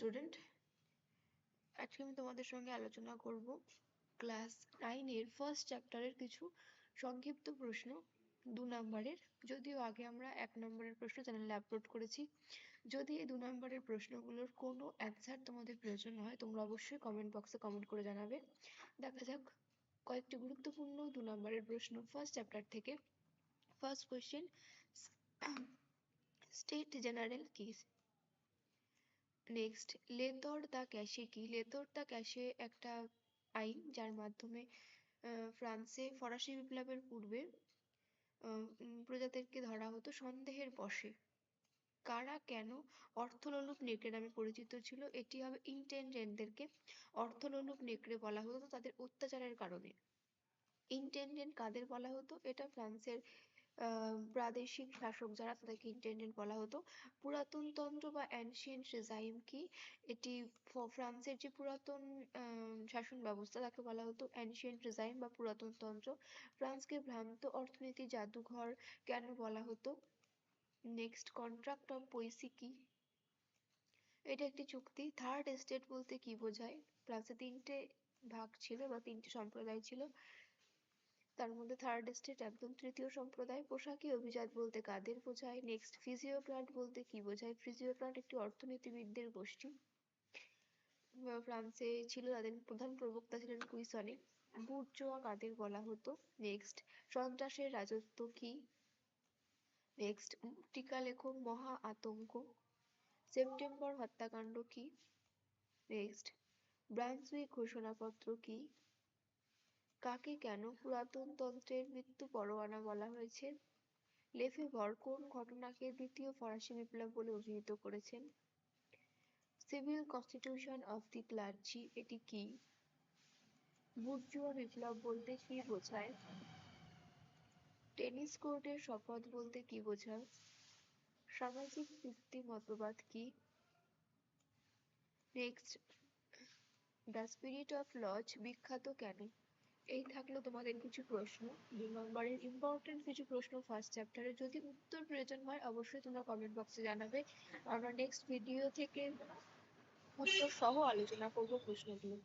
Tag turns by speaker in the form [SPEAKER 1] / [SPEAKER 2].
[SPEAKER 1] Student আজকে আমি তোমাদের সঙ্গে আলোচনা করব ক্লাস নাইনের ফার্স্ট চ্যাপ্টারের কিছু সংক্ষিপ্ত প্রশ্ন দু নম্বরের। যদিও আগে আমরা এক নম্বরের প্রশ্ন চ্যানেলে আপলোড করেছি। যদি এই দু নম্বরের প্রশ্নগুলোর কোনো অ্যান্সার তোমাদের প্রয়োজন হয়, তোমরা অবশ্যই কমেন্ট বক্সে কমেন্ট করে জানাবে। দেখা যাক কয়েকটি গুরুত্বপূর্ণ দু নম্বরের প্রশ্ন। ফার্স্ট চ্যাপ্টার থেকে ফার্স্ট কোয়েশ্চেন স্টেট জেনারেল কি? নেক্সট লেতর দ্য ক্যাশে কি? লেতর দ্য ক্যাশে একটা আইন যার মাধ্যমে ফ্রান্সে ফরাসি বিপ্লবের পূর্বে প্রজাদেরকে ধরা হতো সন্দেহের বশে। কারা, কেন অর্থলোলুপ নেকড়ে নামে পরিচিত ছিল? এটি হবে ইন্টেন্ডেন্টদেরকে অর্থলোলুপ নেকড়ে বলা হতো, তাদের অত্যাচারের কারণে। ইন্টেন্ডেন্ট কাদের বলা হতো? এটা ফ্রান্সের প্রাদেশিক শাসক যারা তাদেরকে ইন্টেন্ডেন্ট বলা হতো। পুরাতন তন্ত্র বা অ্যানশিয়েন্ট রেজাইম কি? এটি ফ্রান্সের যে পুরাতন শাসন ব্যবস্থা তাকে বলা হতো অ্যানশিয়েন্ট রেজাইম বা পুরাতন তন্ত্র। ফ্রান্সকে ভ্রান্ত অর্থনীতি জাদুঘর কেন বলা হতো? নেক্সট কন্ট্রাক্ট অফ পৈসি কি? এটা একটি চুক্তি। থার্ড এস্টেট বলতে কি বোঝায়? ফ্রান্সে তিনটে ভাগ ছিল বা তিনটে সম্প্রদায় ছিল। তার মধ্যে থার্ড স্টেট একদম তৃতীয় সম্প্রদায়, পোশাকি অভিজাত বলতে কাদের বোঝায়? নেক্সট ফিজিওক্রাট বলতে কি বোঝায়? ফিজিওক্রাট একটি অর্থনীতিবিদদের গোষ্ঠী। ফ্রান্সে ছিল তাদের প্রধান প্রবক্তা ছিলেন কুইসনে। বুর্জোয়া কাদের বলা হতো? নেক্সট সন্ত্রাসের রাজত্ব কি? নেক্সট টিকা লেখক মহা আতঙ্ক। সেপ্টেম্বর হত্যাকাণ্ড কি? নেক্সট ব্রান্সউইক ঘোষণাপত্র কি? কাকে কেন পুরাতন তন্ত্রের মৃত্যু পরোয়ানা বলা হয়েছে? লেফেভর কোন ঘটনাকে দ্বিতীয় ফরাসি বিপ্লব বলে অভিহিত করেছেন? Civil constitution of the clergy, এটি কি? বুর্জুয়া বিপ্লব বলতে কি বোঝায়? টেনিস কোর্টের শপথ বলতে কি বোঝায়? সামাজিক ভিত্তি মতবাদ কি? Next, the spirit of laws বিখ্যাত কেন? এই থাকল তোমাদের কিছু প্রশ্ন। দুই নম্বরের ইম্পর্টেন্ট কিছু প্রশ্ন ফার্স্ট চ্যাপ্টারে যদি উত্তর প্রয়োজন হয়, অবশ্যই তোমরা কমেন্ট বক্সে জানাবে। আমরা নেক্সট ভিডিও থেকে উত্তর সহ আলোচনা করব প্রশ্নগুলো।